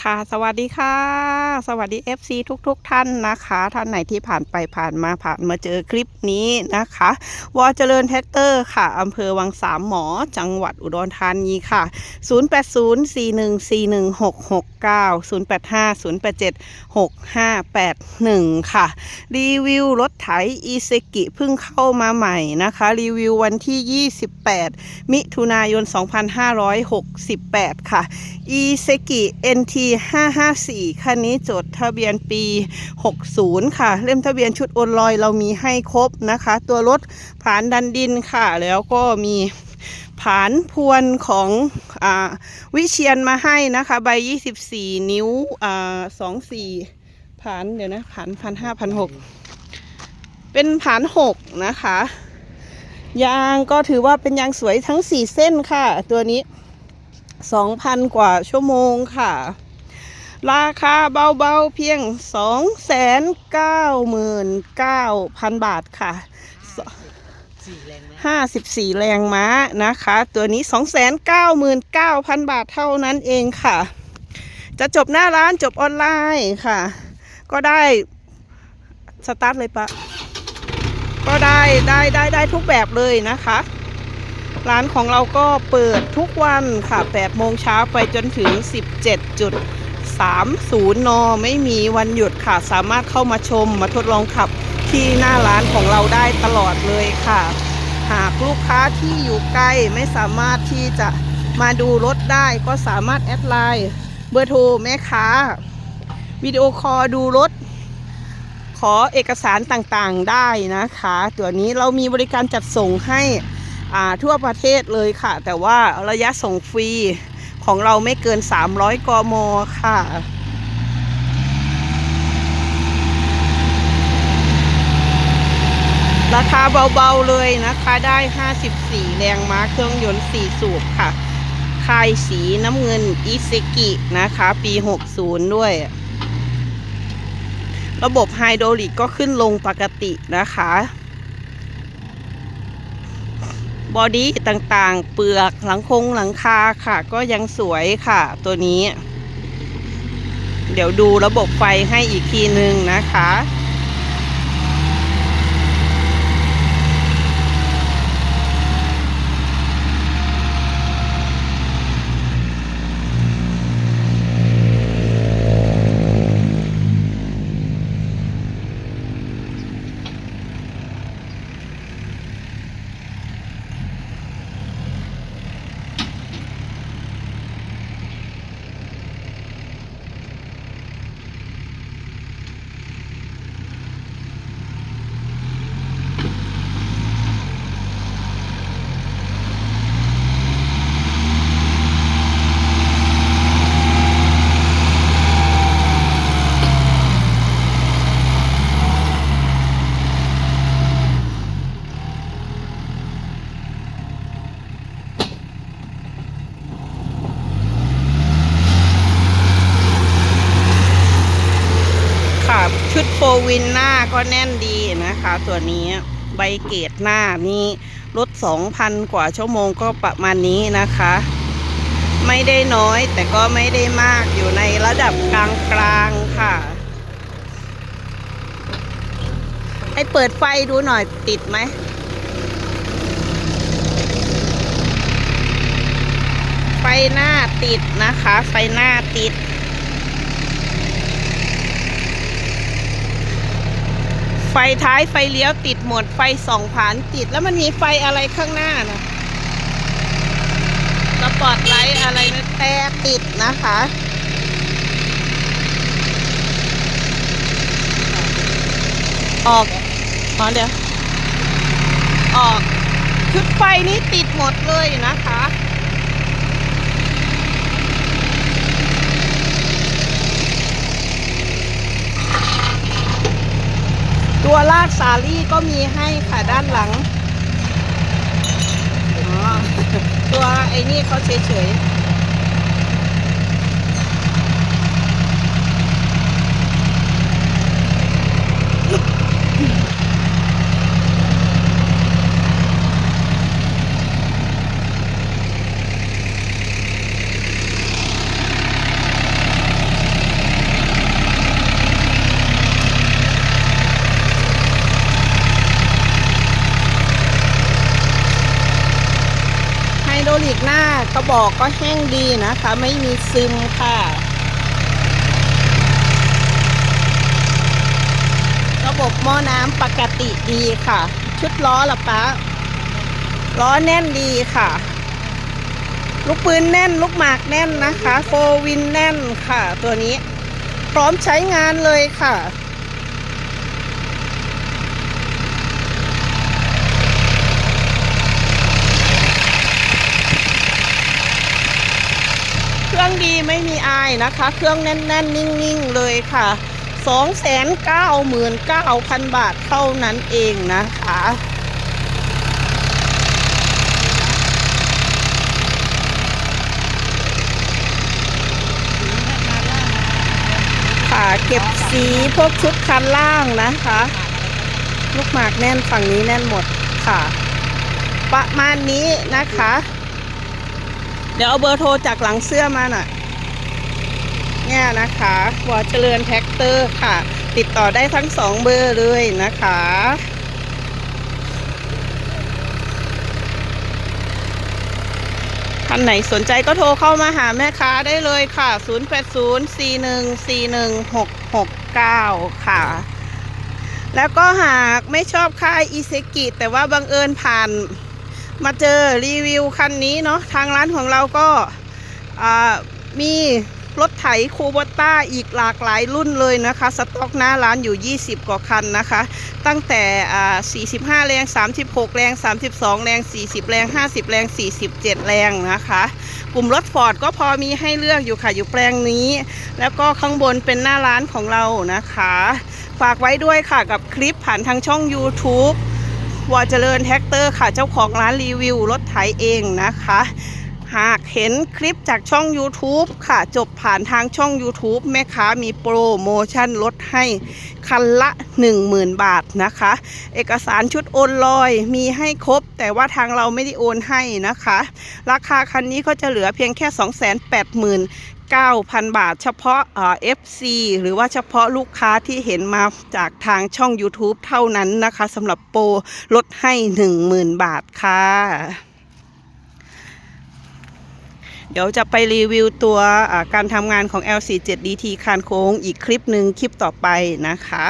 ค่ะ สวัสดีค่ะ สวัสดี FC ทุกๆทท่านนะคะ ท่านไหนที่ผ่านไปผ่านมาผ่านมาเจอคลิปนี้นะคะวอเจริญแท็กเตอร์ค่ะอำเภอวังสามหมอ จังหวัดอุดรธานีค่ะ 0804141669 0850876581 ค่ะ รีวิวรถไถอีเซกิเพิ่งเข้ามาใหม่นะคะ รีวิววันที่ 28 มิถุนายน 2568 ค่ะอีเซกิ NT 554 คันนี้จดทะเบียนปี 60 ค่ะ เล่มทะเบียนชุดโอนลอยเรามีให้ครบนะคะ ตัวรถผ่านดันดินค่ะ แล้วก็มี ผานพวนของอวิเชียนมาให้นะคะใบ 24 นิ้วอ่า24ผานเดี๋ยวนะผานพันห้าพันหกเป็นผานหกนะคะ ยางก็ถือว่าเป็นยางสวยทั้ง4เส้นค่ะ ตัวนี้2,000กว่าชั่วโมงค่ะ ราคาเบาๆเพียง299,000บาทค่ะสี่แรง 54 แรงม้านะคะ ตัวนี้ 299,000 บาทเท่านั้นเองค่ะ จะจบหน้าร้านจบออนไลน์ค่ะ ก็ได้ สตาร์ทเลยปะ ก็ได้ได้ได้ได้ทุกแบบเลยนะคะ ร้านของเราก็เปิดทุกวันค่ะ8โมงเช้าไปจนถึง 17.30นไม่มีวันหยุดค่ะ สามารถเข้ามาชมมาทดลองขับที่หน้าร้านของเราได้ตลอดเลยค่ะ หากลูกค้าที่อยู่ใกล้ไม่สามารถที่จะมาดูรถได้ก็สามารถแอดไลน์เบอร์โทรแม่ค้า วิดีโอคอลดูรถ ขอเอกสารต่างๆได้นะคะ ตัวนี้เรามีบริการจัดส่งให้ทั่วประเทศเลยค่ะ แต่ว่าระยะส่งฟรีของเราไม่เกิน 300 กมค่ะ ราคาเบาๆเลยนะคะ ได้ 54 แรงม้าเครื่องยนต์4สูบค่ะ คายสีน้ำเงินอิเซกินะคะ ปี 60 ด้วย ระบบไฮโดรลิกก็ขึ้นลงปกตินะคะ บอดี้ต่างๆ เปลือกหลังคงหลังคาค่ะ ก็ยังสวยค่ะตัวนี้ เดี๋ยวดูระบบไฟให้อีกทีนึงนะคะ ชุดโฟ วินหน้าก็แน่นดีนะคะ ตัวนี้ใบเกตหน้านี่รถ2,000 กว่าชั่วโมงก็ประมาณนี้นะคะ ไม่ได้น้อยแต่ก็ไม่ได้มากอยู่ในระดับกลางๆค่ะ ให้เปิดไฟดูหน่อยติดไหมไฟหน้าติดนะคะ ไฟหน้าติด ไฟท้ายไฟเลี้ยวติดหมด ไฟสองผานติด แล้วมันมีไฟอะไรข้างหน้านะสปอตไลท์อะไรนะแต่ติดนะคะออกอ๋อเดี๋ยว ออก ชุดไฟนี้ติดหมดเลยนะคะ ตัวลากสาลี่ก็มีให้ค่ะด้านหลังอ๋อตัวไอ้นี่เขาเฉย โดรลิกหน้ากระบอกก็แห้งดีนะคะ ไม่มีซึมค่ะ ระบบหม้อน้ำปกติดีค่ะ ชุดล้อล่ะป๊าล้อแน่นดีค่ะ ลูกปืนแน่น ลูกหมากแน่นนะคะ โฟวินแน่นค่ะ ตัวนี้ พร้อมใช้งานเลยค่ะ เครื่องดี ไม่มีอายนะคะ เครื่องแน่น ๆ นิ่ง ๆ เลยค่ะ 299,000 บาทเท่านั้นเองนะคะค่ะเก็บสีพวกชุดคันล่างนะคะ ลูกหมากแน่นฝั่งนี้แน่นหมดค่ะ ประมาณนี้นะคะ เดี๋ยวเอาเบอร์โทรจากหลังเสื้อมาหน่อย เนี่ยนะคะวอเจริญแท็กเตอร์ค่ะ ติดต่อได้ทั้งสองเบอร์เลยนะคะท่านไหนสนใจก็โทรเข้ามาหาแม่ค้าได้เลยค่ะ 0804141669 ค่ะ แล้วก็หากไม่ชอบค่ายอีเซกิแต่ว่าบังเอิญผ่านมาเจอรีวิวคันนี้เนาะทางร้านของเราก็มี รถไถคูบต้าอีกหลากหลายรุ่นเลยนะคะ สต็อกหน้าร้านอยู่ 20 กว่าคันนะคะ ตั้งแต่อ่า45 แรง 36 แรง 32 แรง 40 แรง 50 แรง 47 แรงนะคะ กลุ่มรถฟอร์ดก็พอมีให้เลือกอยู่ค่ะ อยู่แปลงนี้ แล้วก็ข้างบนเป็นหน้าร้านของเรานะคะ ฝากไว้ด้วยค่ะกับคลิปผ่านทางช่อง YouTube วอเจริญแท็กเตอร์ค่ะ เจ้าของร้านรีวิวรถไถเองนะคะ หากเห็นคลิปจากช่อง YouTube ค่ะ จบผ่านทางช่อง YouTube แม่ค้ามีโปรโมชั่นลดให้คันละ 10,000 บาทนะคะ เอกสารชุดโอนลอยมีให้ครบ แต่ว่าทางเราไม่ได้โอนให้นะคะ ราคาคันนี้ก็จะเหลือเพียงแค่ 289,000 บาทเฉพาะเอ่อ FC หรือว่าเฉพาะลูกค้าที่เห็นมาจากทางช่อง YouTube เท่านั้นนะคะสำหรับโปรลดให้ 10,000 บาทค่ะ เดี๋ยวจะไปรีวิวตัวการทำงานของ L47DT คานโค้งอีกคลิปหนึ่งคลิปต่อไปนะคะ